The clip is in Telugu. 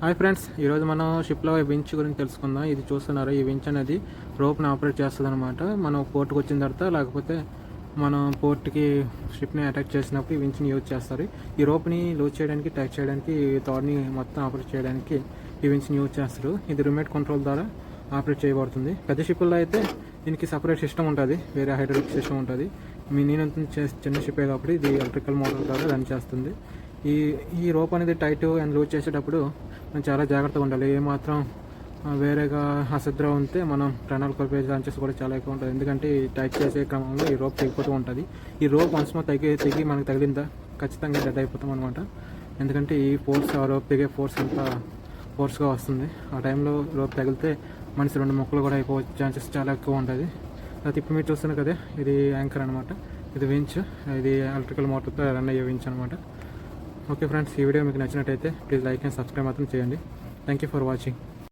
హాయ్ ఫ్రెండ్స్ ఈరోజు మనం షిప్లో వించ్ గురించి తెలుసుకుందాం. ఇది చూస్తున్నారు? ఈ వించ్ అనేది రోప్ని ఆపరేట్ చేస్తుంది అనమాట మనం పోర్ట్కి వచ్చిన తర్వాత లేకపోతే మనం పోర్ట్కి షిప్ని అటాక్ చేసినప్పుడు ఈ వించ్ని యూజ్ చేస్తారు. ఈ రోప్ని లూజ్ చేయడానికి టైట్ చేయడానికి ఈ తాడ్ని మొత్తం ఆపరేట్ చేయడానికి ఈ వించ్ని యూజ్ చేస్తారు. ఇది రిమోట్ కంట్రోల్ ద్వారా ఆపరేట్ చేయబడుతుంది. పెద్ద షిప్పుల్లో అయితే దీనికి సపరేట్ సిస్టమ్ ఉంటుంది. వేరే హైడ్రాలిక్ సిస్టమ్ ఉంటుంది. మీ నేను చిన్న షిప్ కాబట్టి ఇది ఎలక్ట్రికల్ మోటార్ ద్వారా రన్ చేస్తుంది. ఈ ఈ రోప్ అనేది టైట్ అండ్ లూజ్ చేసేటప్పుడు మనం చాలా జాగ్రత్తగా ఉండాలి. ఏమాత్రం వేరేగా అశ్రద్ధ ఉంటే మనం ప్రాణాలు కోల్పోయే ఛాన్సెస్ కూడా చాలా ఎక్కువ ఉంటుంది ఎందుకంటే ఈ టైట్ చేసే క్రమంలో ఈ రోప్ తెగిపోతూ ఉంటుంది. ఈ రోప్ వన్స్ తగ్గి తెగి మనకు తగిలిందా? ఖచ్చితంగా డెడ్ అయిపోతాం అనమాట ఎందుకంటే ఈ ఫోర్స్ ఆ రోప్ తెగే ఫోర్స్ అంతా ఫోర్స్గా వస్తుంది. ఆ టైంలో రోప్ తగిలితే మనిషి రెండు మొక్కలు కూడా అయిపోయే ఛాన్సెస్ చాలా ఎక్కువ ఉంటుంది. అది ఇప్పుడు మీరు చూస్తున్నారు కదా ఇది యాంకర్ అనమాట ఇది వించ్ ఇది ఎలక్ట్రికల్ మోటార్తో రన్ అయ్యే వించ్ అనమాట ఓకే ఫ్రెండ్స్ ఈ వీడియో మీకు నచ్చినట్టయితే ప్లీజ్ లైక్ అండ్ సబ్స్క్రైబ్ మాత్రం చేయండి. Thank you for watching